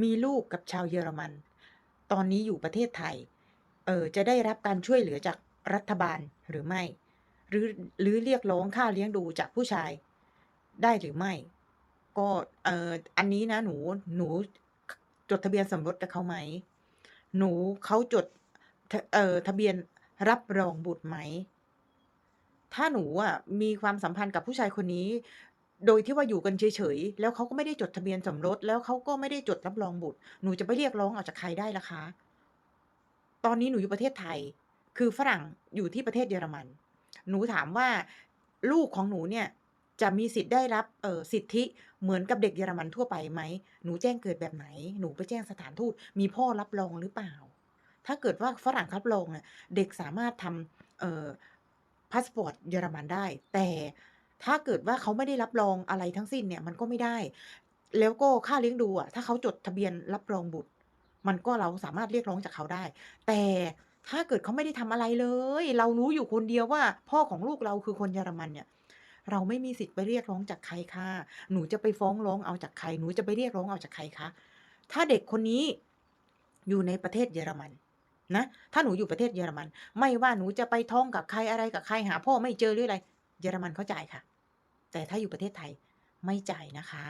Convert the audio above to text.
มีลูกกับชาวเยอรมัน ตอนนี้อยู่ประเทศไทย เอ่อจะได้รับการช่วยเหลือจากรัฐบาลหรือไม่?หรือหรือเรียกร้องค่าเลี้ยงดูจากผู้ชายได้หรือไม่?ก็เอ่ออันนี้นะหนูหนูจดทะเบียนสมรสกับเขาไหม?หนูเขาจดเอ่อทะเบียนรับรองบุตรไหม?ถ้าหนูอะมีความสัมพันธ์กับผู้ชายคนนี้ โดยที่ว่าอยู่กันเฉยๆ แล้วเขาก็ไม่ได้จดทะเบียนสมรส แล้วเขาก็ไม่ได้จดรับรองบุตร หนูจะไปเรียกร้องเอาจากใครได้ล่ะคะ?ตอนนี้หนูอยู่ประเทศไทย คือฝรั่งอยู่ที่ประเทศเยอรมัน หนูถามว่าลูกของหนูเนี่ยจะมีสิทธิ์ได้รับเอ่อสิทธิเหมือนกับเด็กเยอรมันทั่วไปไหม?หนูแจ้งเกิดแบบไหน?หนูไปแจ้งสถานทูต มีพ่อรับรองหรือเปล่า?ถ้าเกิดว่าฝรั่งรับรองอะเด็กสามารถทำเอ่อพาสปอร์ตเยอรมันได้ แต่ ถ้าเกิดว่าเขาไม่ได้รับรองอะไรทั้งสิ้นเนี่ยมันก็ไม่ได้ แล้วก็ค่าเลี้ยงดูอะถ้าเขาจดทะเบียนรับรองบุตร มันก็เราสามารถเรียกร้องจากเขาได้ แต่ถ้าเกิดเขาไม่ได้ทำอะไรเลย เรารู้อยู่คนเดียวว่า พ่อของลูกเราคือคนเยอรมันเนี่ย เราไม่มีสิทธิ์ไปเรียกร้องจากใครค่ะ หนูจะไปฟ้องร้องเอาจากใคร?หนูจะไปเรียกร้องเอาจากใครคะ?ถ้าเด็กคนนี้อยู่ในประเทศเยอรมันนะ ถ้าหนูอยู่ประเทศเยอรมัน ไม่ว่าหนูจะไปท้องกับใครอะไรกับใครหา พ่อไม่เจอหรืออะไร เยอรมันเขาจ่ายค่ะ แต่ถ้าอยู่ประเทศไทยไม่จ่ายนะคะ